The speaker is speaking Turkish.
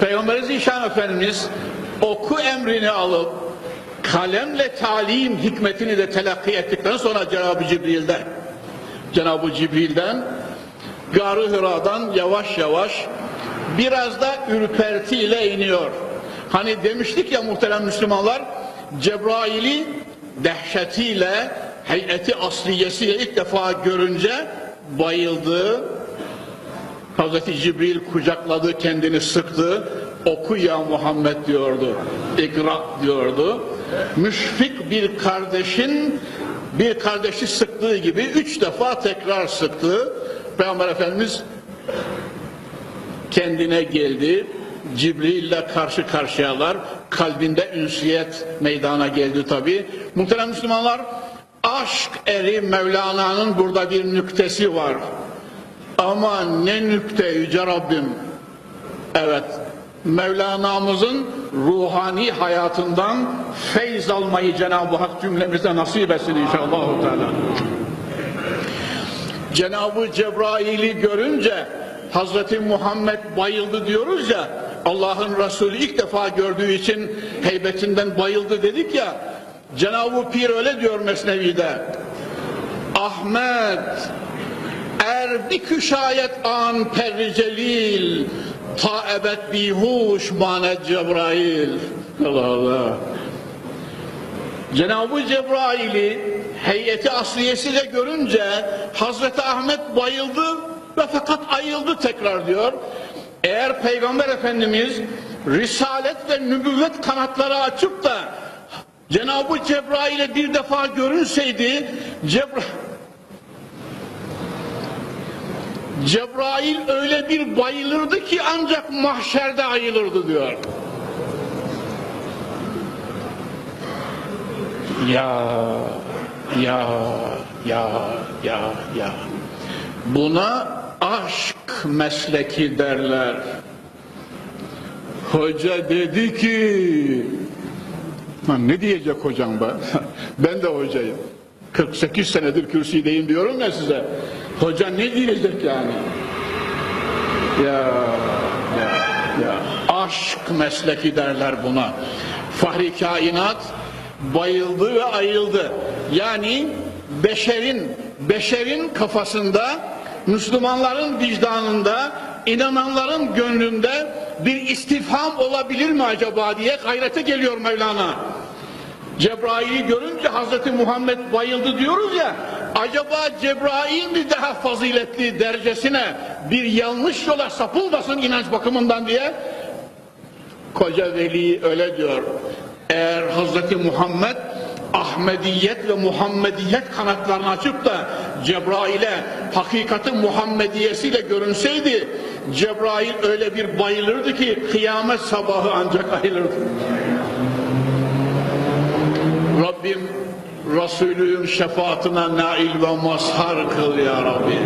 Peygamber Zişan Efendimiz oku emrini alıp kalemle talim hikmetini de telakki ettikten sonra Cenab-ı Cibril'den Cenab-ı Cibril'den Gar-ı Hıra'dan yavaş yavaş biraz da ürpertiyle iniyor. Hani demiştik ya muhterem Müslümanlar Cebrail'i dehşetiyle heyeti asliyesiyle ilk defa görünce bayıldı. Hazreti Cibril kucakladı, kendini sıktı. Oku ya Muhammed diyordu. İkra diyordu. Müşfik bir kardeşin bir kardeşi sıktığı gibi üç defa tekrar sıktı. Peygamber Efendimiz kendine geldi. Cibril ile karşı karşıyalar. Kalbinde ünsiyet meydana geldi tabi. Muhterem Müslümanlar, aşk eri Mevlana'nın burada bir nüktesi var. Ama ne nükte yüce Rabbim. Evet, Mevlana'mızın ruhani hayatından feyz almayı Cenab-ı Hak cümlemize nasip etsin inşallah. Cenab-ı Cebrail'i görünce Hazreti Muhammed bayıldı diyoruz ya Allah'ın Resulü ilk defa gördüğü için heybetinden bayıldı dedik ya Cenab-ı Pir öyle diyor Mesnevi'de Ahmet er bir küşayet an perri celil ta ebed bihuş manet Cebrail Allah Allah Cenab-ı Cebrail'i heyeti asliyesiyle görünce Hazreti Ahmet bayıldı ve fakat ayıldı tekrar diyor. Eğer Peygamber Efendimiz risalet ve nübüvvet kanatları açıp da Cenab-ı Cebrail'e bir defa görünseydi Cebra Cebrail öyle bir bayılırdı ki ancak mahşerde ayılırdı diyor. Ya, ya, ya, ya, ya. Buna aşk mesleki derler. Hoca dedi ki, ne diyecek hocam be? ben de hocayım. 48 senedir kürsüdeyim diyorum ya size. Hoca ne diyecek yani? Ya, ya, ya. Aşk mesleki derler buna. Fahri kainat bayıldı ve ayıldı. Yani beşerin beşerin kafasında, Müslümanların vicdanında, inananların gönlünde bir istifham olabilir mi acaba diye gayrete geliyor Mevlana. Cebrail'i görünce Hazreti Muhammed bayıldı diyoruz ya, acaba Cebrail mi daha faziletli derecesine bir yanlış yola sapılmasın inanç bakımından diye koca veli öyle diyor. Eğer Hazreti Muhammed Ahmediyet ve Muhammediyet kanatlarını açıp da Cebrail'e hakikati Muhammediyesiyle görünseydi Cebrail öyle bir bayılırdı ki kıyamet sabahı ancak ayılırdı. Rabbim Resulü'nün şefaatine nail ve mazhar kıl ya Rabbi.